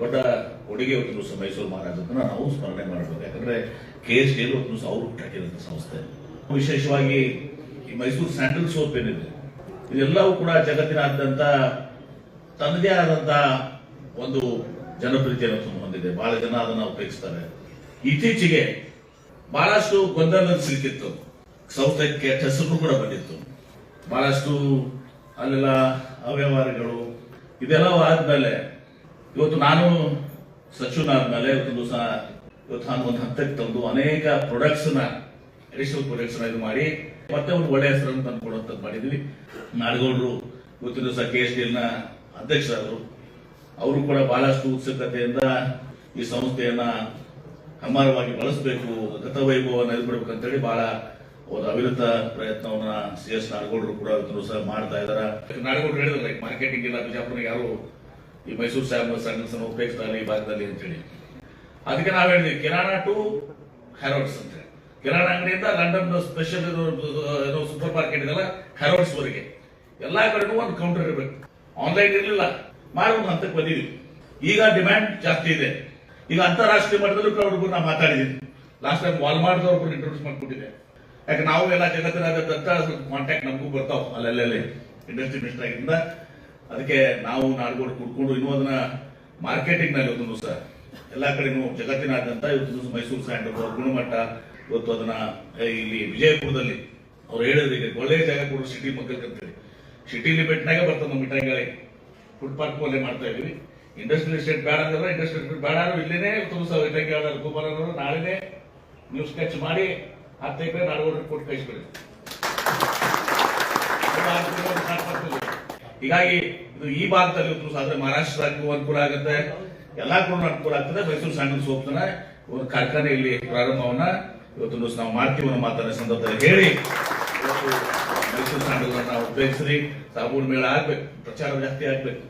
ದೊಡ್ಡ ಕೊಡುಗೆ ಹೊತ್ತು ಸಹ ಮೈಸೂರು ಮಹಾರಾಜರನ್ನ ನಾವು ಸ್ಮರಣೆ ಮಾಡಬೇಕು. ಯಾಕಂದ್ರೆ ಕೆ ಎಸ್ ಕೆಲ್ ಇವತ್ತು ಸಹ ಅವರು ಹುಟ್ಟಾಕಿರುವಂತಹ ಸಂಸ್ಥೆ. ವಿಶೇಷವಾಗಿ ಈ ಮೈಸೂರು ಸ್ಯಾಂಡಲ್ ಸೋಪ್ ಏನಿದೆ, ಇದೆಲ್ಲವೂ ಕೂಡ ಜಗತ್ತಿನಾದ್ಯಂತ ತನ್ನದೇ ಆದಂತ ಒಂದು ಜನಪ್ರಿಯತೆಯನ್ನು ಹೊಂದಿದೆ. ಬಹಳ ಜನ ಅದನ್ನ ಉಪಯೋಗಿಸ್ತಾರೆ. ಇತ್ತೀಚೆಗೆ ಬಹಳಷ್ಟು ಗೊಂದಲ ಸಿಕ್ಕಿತ್ತು ಕೆಟ್ಟ ಹೆಸರು ಕೂಡ ಬಂದಿತ್ತು. ಬಹಳಷ್ಟು ಅಲ್ಲೆಲ್ಲ ಅವ್ಯವಹಾರಗಳು ಇದೆಲ್ಲ ಆದ್ಮೇಲೆ ಇವತ್ತು ನಾನು ಸಚಿವನಾದ್ಮೇಲೆ ಇವತ್ತು ದಿವಸ ಇವತ್ತು ನಾನು ಒಂದು ಹಂತಕ್ಕೆ ತಂದು ಅನೇಕ ಪ್ರೊಡಕ್ಟ್ಸ್ನ ಅಡಿಷನಲ್ ಪ್ರೊಡಕ್ಟ್ಸ್ನ ಇದು ಮಾಡಿ, ಮತ್ತೆ ಒಂದು ಒಳ್ಳೆಯ ಹೆಸರನ್ನು ತಂದುಕೊಡುವಂತದ್ದು ಮಾಡಿದ್ವಿ. ನಾಡಗೌಡರು ಇವತ್ತಿನ ದಿವಸ ಕೆ ಎಸ್ನ ಅಧ್ಯಕ್ಷರಾದರು. ಅವರು ಕೂಡ ಬಹಳಷ್ಟು ಉತ್ಸುಕತೆಯಿಂದ ಈ ಸಂಸ್ಥೆಯನ್ನ ಹಮ್ಮಾರವಾಗಿ ಬಳಸಬೇಕು, ಗತವೈಭವವನ್ನು ಹೇಳಿ ಬಹಳ ಒಂದು ಅವಿರತ ಪ್ರಯತ್ನವನ್ನ ಸಿ ಎಸ್ ನಾಡಗೌಡರು ಕೂಡ ಇವತ್ತು ದಿವಸ ಮಾಡ್ತಾ ಇದ್ದಾರೆ. ನಾಡಗೌಡರು ಹೇಳಿದ್ರೆ ಮಾರ್ಕೆಟಿಂಗ್ ಇಲ್ಲ ಬಿಜಾಪುರ ಯಾರು ಈ ಮೈಸೂರು ಸಾಹೇಬ್ ಸಣ್ಣ ಸಣ್ಣ ಉಪಯೋಗಿಸ್ತಾರೆ ಈ ಭಾಗದಲ್ಲಿ ಅಂತೇಳಿ. ಅದಕ್ಕೆ ನಾವು ಹೇಳಿದ್ವಿ, ಕಿರಾಣ ಟು ಹ್ಯಾರೋಡ್ಸ್ ಅಂತ ಕಿರಾಣ ಅಂಗಡಿಯಿಂದ ಲಂಡನ್ ಸ್ಪೆಷಲ್ ಏನೋ ಸೂಪರ್ ಮಾರ್ಕೆಟ್ ಇದೆಲ್ಲ ಹ್ಯಾರೋಡ್ಸ್ ವರೆಗೆ ಎಲ್ಲಾ ಕಡೆಗೂ ಒಂದು ಕೌಂಟರ್ ಇರಬೇಕು. ಆನ್ಲೈನ್ ಇರಲಿಲ್ಲ. ಮಾಡಿ ಒಂದು ಹಂತಕ್ಕೆ ಬಂದಿದ್ವಿ. ಈಗ ಡಿಮ್ಯಾಂಡ್ ಜಾಸ್ತಿ ಇದೆ. ಈಗ ಅಂತಾರಾಷ್ಟ್ರೀಯ ಮಟ್ಟದಲ್ಲೂ ಅವ್ರಿಗೂ ನಾವು ಮಾತಾಡಿದ್ದೀನಿ ಲಾಸ್ಟ್ ಟೈಮ್ ವಾಲ್ಮಾರ್ಟ್ ಅವ್ರಿಗೂ ಇಂಟ್ರೊಡ್ಯೂಸ್ ಮಾಡ್ಕೊಟ್ಟಿದ್ದೆ. ಯಾಕೆ ನಾವು ಎಲ್ಲ ಜಗತ್ತಿನ ಕಾಂಟ್ಯಾಕ್ಟ್ ನಮಗೂ ಬರ್ತಾವ ಅಲ್ಲೆಲ್ಲೆಲ್ಲಿ. ಇಂಡಸ್ಟ್ರಿ ಮಿನಿಸ್ಟರ್ ಆಗಿಂದ ಅದಕ್ಕೆ ನಾವು ನಾಡ್ಗೋಡು ಕುಡ್ಕೊಂಡು ಇನ್ನೂ ಅದನ್ನ ಮಾರ್ಕೆಟಿಂಗ್ನಲ್ಲಿ ಇವತ್ತು ಸರ್. ಎಲ್ಲಾ ಕಡೆ ಜಗತ್ತಿನಾದ್ಯಂತ ಇವತ್ತು ಮೈಸೂರು ಸ್ಯಾಂಡಲ್ ಗುಣಮಟ್ಟ, ಇವತ್ತು ಅದನ್ನ ಇಲ್ಲಿ ವಿಜಯಪುರದಲ್ಲಿ ಅವ್ರು ಹೇಳಿದ್ರು, ಈಗ ಒಳ್ಳೆಯ ಜಾಗ ಕೊಡೋ ಸಿಟಿ ಮಕ್ಕಳಿಗೆ ಅಂತೇಳಿ. ಸಿಟಿ ಲಿಮಿಟ್ನಾಗ ಬರ್ತದೆ ನಮ್ಮ ಮಿಠಾಯಿಗಳಿಗೆ ಫುಡ್ ಪಾರ್ಕ್ ಅಲ್ಲೇ ಮಾಡ್ತಾ ಇದೀವಿ ಇಂಡಸ್ಟ್ರಿಯಲ್ ಎಸ್ಟೇಟ್ ಬೇಡ ಅಂದ್ರೆ ಇಂಡಸ್ಟ್ರಿಯಲ್ ಎಸ್ಟೇಟ್ ಬೇಡ ಅಂದ್ರೆ ಇಲ್ಲೇನೆ ತುಂಬ ಮಿಠಾಯಿ ಅವರು ನಾಳೆನೆ ನೀವು ಸ್ಕೆಚ್ ಮಾಡಿ ಹತ್ತು ಎಕರೆ ನಾಡಗೌಡರಿಗೆ ಕೊಟ್ಟು ಕಳಿಸ್ಬಿಡಿ. ಹೀಗಾಗಿ ಇದು ಈ ಭಾಗದಲ್ಲಿ ಉತ್ತರ ಸಾದ್ರೆ ಮಹಾರಾಷ್ಟ್ರಕ್ಕೂ ಅನುಕೂಲ ಆಗುತ್ತೆ. ಎಲ್ಲಾ ಕೂಡ ಅನುಕೂಲ ಆಗ್ತದೆ. ಮೈಸೂರು ಸ್ಯಾಂಡಲ್ ಸೋಪ್ನ ಒಂದು ಕಾರ್ಖಾನೆ ಇಲ್ಲಿ ಪ್ರಾರಂಭವನ್ನ ಇವತ್ತು ದಿವಸ ನಾವು ಮಾಡ್ತೀವಿ ಅನ್ನೋ ಮಾತನ್ನ ಸಂದರ್ಭದಲ್ಲಿ ಹೇಳಿ. ಮೈಸೂರು ಸ್ಯಾಂಡಲ್ ಅನ್ನ ಉಪಯೋಗಿಸ್ರಿ ಸಾಬೂನ್ ಮೇಳ ಆಗ್ಬೇಕು. ಪ್ರಚಾರ ಜಾಸ್ತಿ ಆಗ್ಬೇಕು.